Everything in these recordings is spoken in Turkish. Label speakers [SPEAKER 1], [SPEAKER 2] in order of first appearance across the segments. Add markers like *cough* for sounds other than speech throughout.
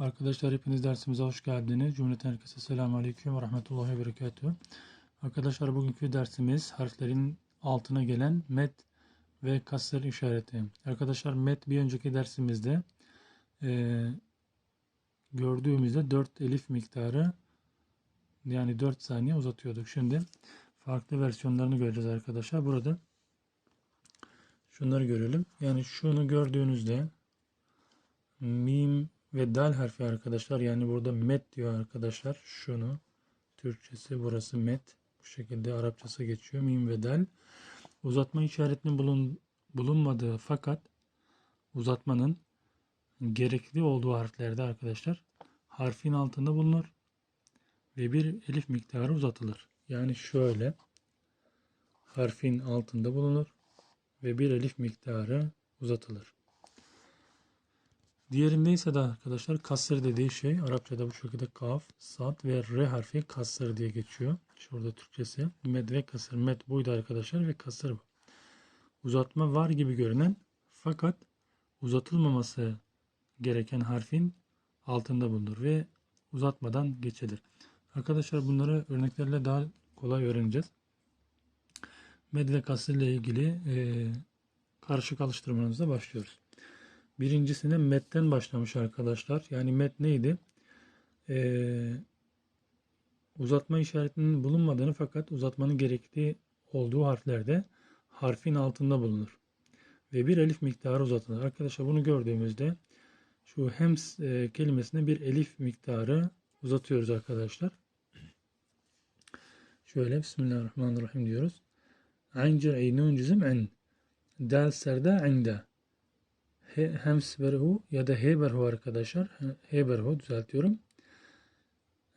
[SPEAKER 1] Arkadaşlar hepiniz dersimize hoş geldiniz. Cümleten herkese selamun aleyküm ve rahmetullahi ve berekatuhu. Arkadaşlar bugünkü dersimiz harflerin altına gelen met ve kasır işareti. Arkadaşlar met bir önceki dersimizde eee, gördüğümüzde 4 elif miktarı yani 4 saniye uzatıyorduk. Şimdi farklı versiyonlarını göreceğiz arkadaşlar. Burada şunları görelim. Yani şunu gördüğünüzde mim ve dal harfi arkadaşlar. Yani burada met diyor arkadaşlar. Şunu Türkçesi burası met. Bu şekilde Arapçası geçiyor. Mim ve dal. Uzatma işaretinin bulun, bulunmadığı fakat uzatmanın gerekli olduğu harflerde arkadaşlar harfin altında bulunur ve bir elif miktarı uzatılır. Yani şöyle harfin altında bulunur ve bir elif miktarı uzatılır. Diğerinde ise de arkadaşlar kasır dediği şey Arapçada bu şekilde kaf, sad ve r harfi kasır diye geçiyor. Şurada Türkçesi med ve kasır. Med buydu arkadaşlar ve kasır bu. Uzatma var gibi görünen fakat uzatılmaması gereken harfin altında bulunur ve uzatmadan geçilir. Arkadaşlar bunları örneklerle daha kolay öğreneceğiz. Med ve kasır ile ilgili e, karışık alıştırmamıza başlıyoruz. Birincisine metten başlamış arkadaşlar. Yani met neydi? Ee, uzatma işaretinin bulunmadığını fakat uzatmanın gerekli olduğu harflerde harfin altında bulunur. Ve bir elif miktarı uzatılır. Arkadaşlar bunu gördüğümüzde şu hems e, kelimesine bir elif miktarı uzatıyoruz arkadaşlar. Şöyle Bismillahirrahmanirrahim diyoruz. Ayn cer'i nun cizim en. Dal serda inde he, hems berhu ya da he berhu arkadaşlar. He berhu düzeltiyorum.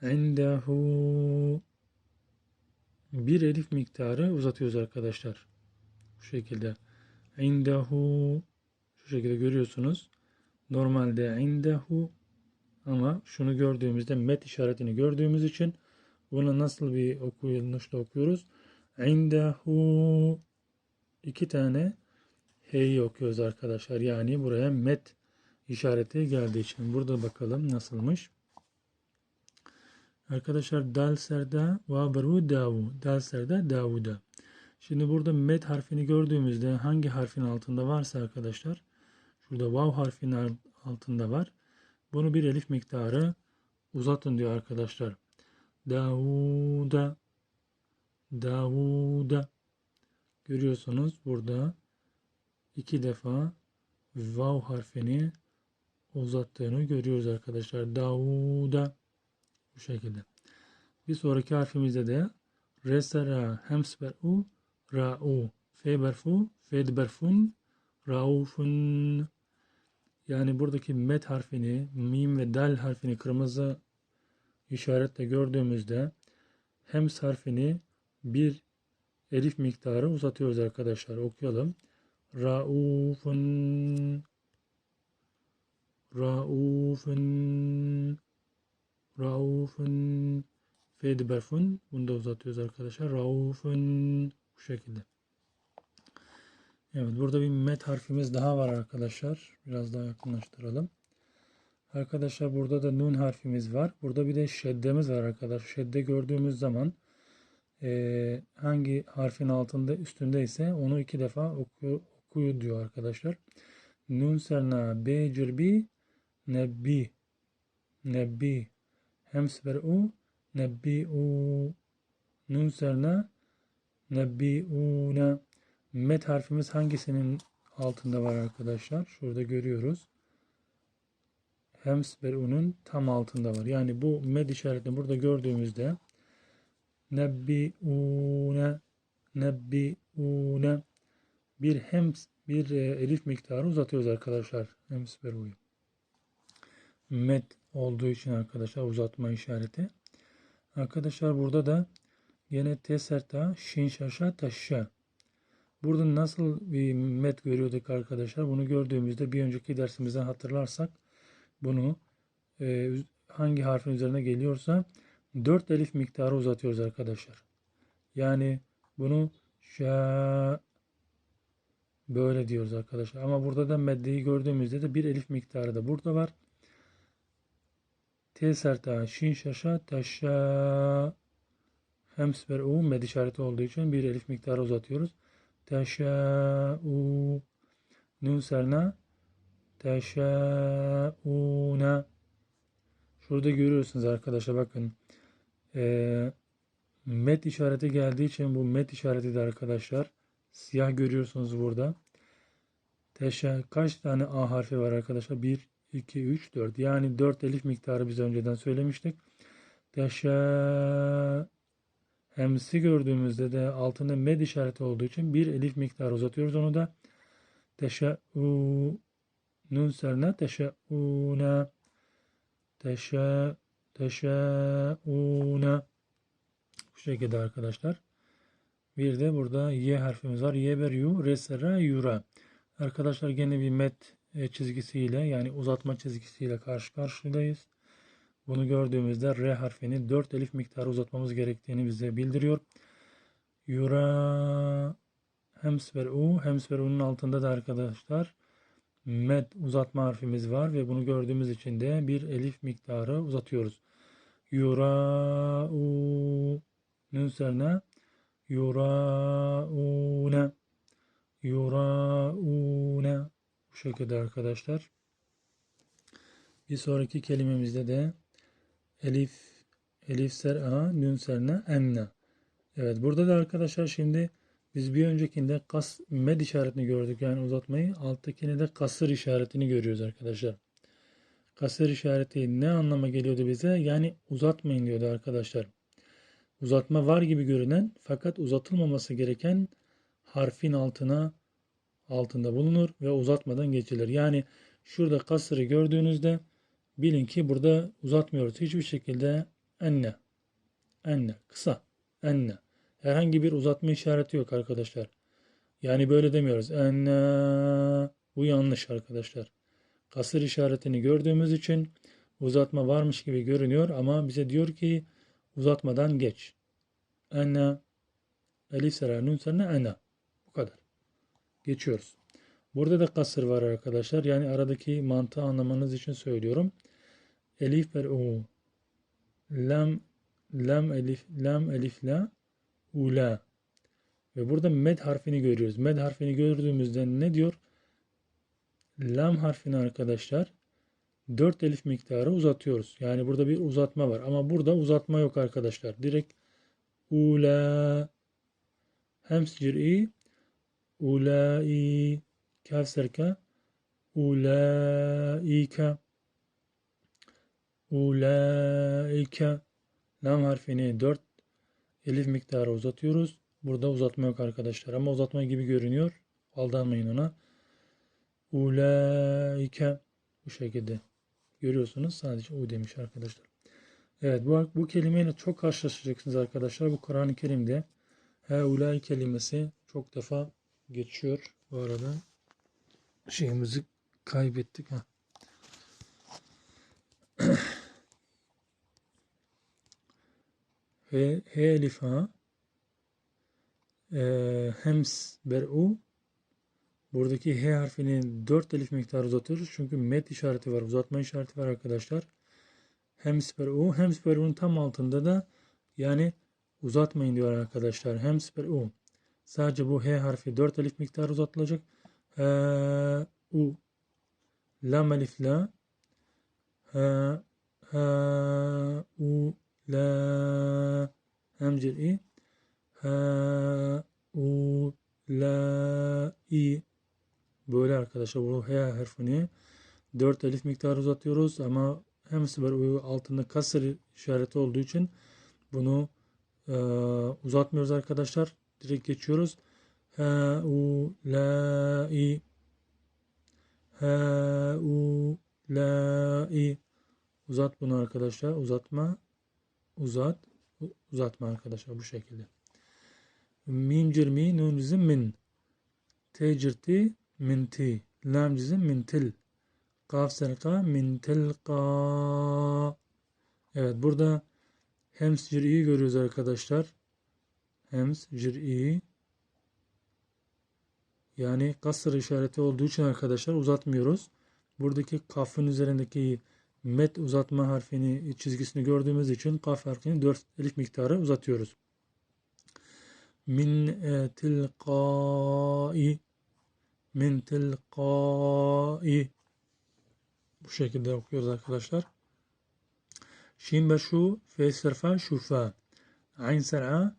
[SPEAKER 1] İndehu bir elif miktarı uzatıyoruz arkadaşlar. Bu şekilde. İndehu şu şekilde görüyorsunuz. Normalde indehu ama şunu gördüğümüzde met işaretini gördüğümüz için bunu nasıl bir okuyuluşla okuyoruz? İndehu iki tane H'yi okuyoruz arkadaşlar. Yani buraya met işareti geldiği için. Burada bakalım nasılmış. Arkadaşlar dal serda ve beru davu. Dal serda davuda. Şimdi burada met harfini gördüğümüzde hangi harfin altında varsa arkadaşlar şurada vav harfinin altında var. Bunu bir elif miktarı uzatın diyor arkadaşlar. Davuda Davuda görüyorsunuz burada iki defa vav harfini uzattığını görüyoruz arkadaşlar. Davuda bu şekilde. Bir sonraki harfimizde de resera hemsber u ra'u fe berfu fed berfun raufun yani buradaki met harfini mim ve dal harfini kırmızı işaretle gördüğümüzde hems harfini bir elif miktarı uzatıyoruz arkadaşlar. Okuyalım. Raufun Raufun Raufun F'di berfun. Bunu da uzatıyoruz arkadaşlar. Raufun bu şekilde. Evet burada bir met harfimiz daha var arkadaşlar. Biraz daha yakınlaştıralım. Arkadaşlar burada da nun harfimiz var. Burada bir de şeddemiz var arkadaşlar. Şedde gördüğümüz zaman e, hangi harfin altında üstünde ise onu iki defa oku, okuyor diyor arkadaşlar. Nun serna be cirbi nebbi nebbi hems ver u nebbi u nun serna nebbi una met harfimiz hangisinin altında var arkadaşlar? Şurada görüyoruz. Hems u'nun tam altında var. Yani bu med işaretini burada gördüğümüzde nebbiune nebbiune bir hems bir e, elif miktarı uzatıyoruz arkadaşlar. Hems veruyu. Met olduğu için arkadaşlar uzatma işareti. Arkadaşlar burada da yine teserta şin şaşa taşşa. Burada nasıl bir met görüyorduk arkadaşlar? Bunu gördüğümüzde bir önceki dersimizden hatırlarsak bunu e, hangi harfin üzerine geliyorsa 4 elif miktarı uzatıyoruz arkadaşlar. Yani bunu şa böyle diyoruz arkadaşlar. Ama burada da meddeyi gördüğümüzde de bir elif miktarı da burada var. T sert A, şin şaşa, teşa. Hems ver U med işareti olduğu için bir elif miktarı uzatıyoruz. Teşa U. Nun serna. Teşa una. Şurada görüyorsunuz arkadaşlar bakın. Ee, met işareti geldiği için bu met işareti de arkadaşlar. Siyah görüyorsunuz burada. Teşa kaç tane A harfi var arkadaşlar? 1, 2, 3, 4. Yani 4 elif miktarı biz önceden söylemiştik. Teşa hemsi gördüğümüzde de altında med işareti olduğu için bir elif miktarı uzatıyoruz onu da. Teşa u nun serna teşa una teşa teşa una bu şekilde arkadaşlar. Bir de burada y harfimiz var. Y ber yu resera yura. Arkadaşlar gene bir met e, çizgisiyle yani uzatma çizgisiyle karşı karşıyayız. Bunu gördüğümüzde R harfini 4 elif miktarı uzatmamız gerektiğini bize bildiriyor. Yura hems ver u. Hems ver u'nun altında da arkadaşlar med uzatma harfimiz var ve bunu gördüğümüz için de bir elif miktarı uzatıyoruz. Yura u üzerine yura une yuraune bu şekilde arkadaşlar. Bir sonraki kelimemizde de elif elif ser a nun serne enne. Evet burada da arkadaşlar şimdi biz bir öncekinde kas med işaretini gördük yani uzatmayı. Alttakini de kasır işaretini görüyoruz arkadaşlar. Kasır işareti ne anlama geliyordu bize? Yani uzatmayın diyordu arkadaşlar. Uzatma var gibi görünen fakat uzatılmaması gereken harfin altına altında bulunur ve uzatmadan geçilir. Yani şurada kasırı gördüğünüzde bilin ki burada uzatmıyoruz. Hiçbir şekilde enne. Enne. Kısa. Enne. Herhangi bir uzatma işareti yok arkadaşlar. Yani böyle demiyoruz. Enne. Bu yanlış arkadaşlar. Kasır işaretini gördüğümüz için uzatma varmış gibi görünüyor ama bize diyor ki uzatmadan geç. Enne. Elif serer nun serine. Bu kadar. Geçiyoruz. Burada da kasır var arkadaşlar. Yani aradaki mantığı anlamanız için söylüyorum. Elif ver u. Lam lam elif lam elif la ula. Ve burada med harfini görüyoruz. Med harfini gördüğümüzde ne diyor? Lam harfini arkadaşlar 4 elif miktarı uzatıyoruz. Yani burada bir uzatma var. Ama burada uzatma yok arkadaşlar. Direkt ula hems cir'i ulai kaf serka ulaika ulaika lam harfini 4 elif miktarı uzatıyoruz. Burada uzatma yok arkadaşlar ama uzatma gibi görünüyor. Aldanmayın ona. Ulaika bu şekilde görüyorsunuz. Sadece u demiş arkadaşlar. Evet bu, bu kelimeyle çok karşılaşacaksınız arkadaşlar. Bu Kur'an-ı Kerim'de he ulai kelimesi çok defa geçiyor. Bu arada şeyimizi kaybettik. Ha. *clears throat* He, he elif e, hems ber'u buradaki H harfini 4 elif miktarı uzatıyoruz. Çünkü met işareti var. Uzatma işareti var arkadaşlar. Hems ber'u. Hems ber'u'nun tam altında da yani uzatmayın diyor arkadaşlar. Hems ber'u. Sadece bu H harfi 4 elif miktarı uzatılacak. H, U. Lam elif la. H, H, U, La. Hemcir i. Ha, U, La, I. Böyle arkadaşlar bu H harfini 4 elif miktarı uzatıyoruz ama hem sıfır uyu altında kasır işareti olduğu için bunu e, uzatmıyoruz arkadaşlar. Direkt geçiyoruz. Ha, U, La, I. Ha, U, La, I. Uzat bunu arkadaşlar. Uzatma. Uzat. Uzatma arkadaşlar bu şekilde. Mim cirmi nun min. Te cirti min ti. Lam cizim min til. Kaf serka min tilka. Evet burada hems cir'i görüyoruz arkadaşlar. Hems cir'i. Yani kasır işareti olduğu için arkadaşlar uzatmıyoruz. Buradaki kafın üzerindeki met uzatma harfini çizgisini gördüğümüz için kaf harfini 4 elif miktarı uzatıyoruz. Min e, tilqai min tilqai bu şekilde okuyoruz arkadaşlar. Şin ve şu fe serfa şufa. Ayn ser'a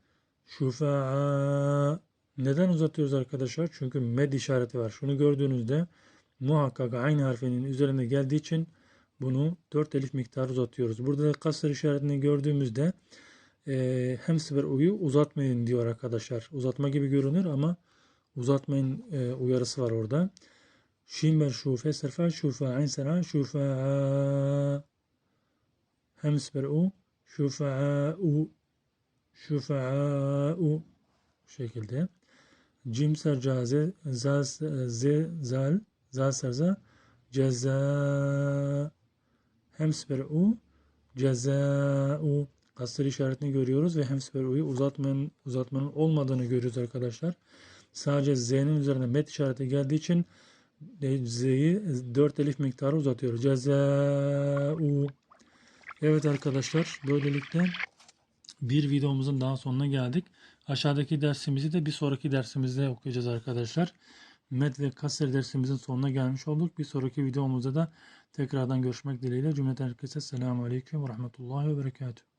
[SPEAKER 1] şufa'a. Neden uzatıyoruz arkadaşlar? Çünkü med işareti var. Şunu gördüğünüzde muhakkak aynı harfinin üzerine geldiği için bunu 4 elif miktarı uzatıyoruz. Burada da kasır işaretini gördüğümüzde e, hem sıfır uyu uzatmayın diyor arkadaşlar. Uzatma gibi görünür ama uzatmayın e, uyarısı var orada. Şin ben şufe serfa şufa ayn ser'a şufa'a hem sıfır u şufa'u şufa'u bu şekilde. Cim sercaze zal z zal zal serza ceza hem sıfır u ceza'u kasır işaretini görüyoruz ve hem sıfır u'yu uzatmanın uzatmanın olmadığını görüyoruz arkadaşlar. Sadece z'nin üzerine met işareti geldiği için z'yi 4 elif miktarı uzatıyoruz. Ceza'u Evet arkadaşlar böylelikle bir videomuzun daha sonuna geldik. Aşağıdaki dersimizi de bir sonraki dersimizde okuyacağız arkadaşlar. Med ve kasır dersimizin sonuna gelmiş olduk. Bir sonraki videomuzda da tekrardan görüşmek dileğiyle. Cümleten herkese selamun aleyküm ve rahmetullahi ve berekatuhu.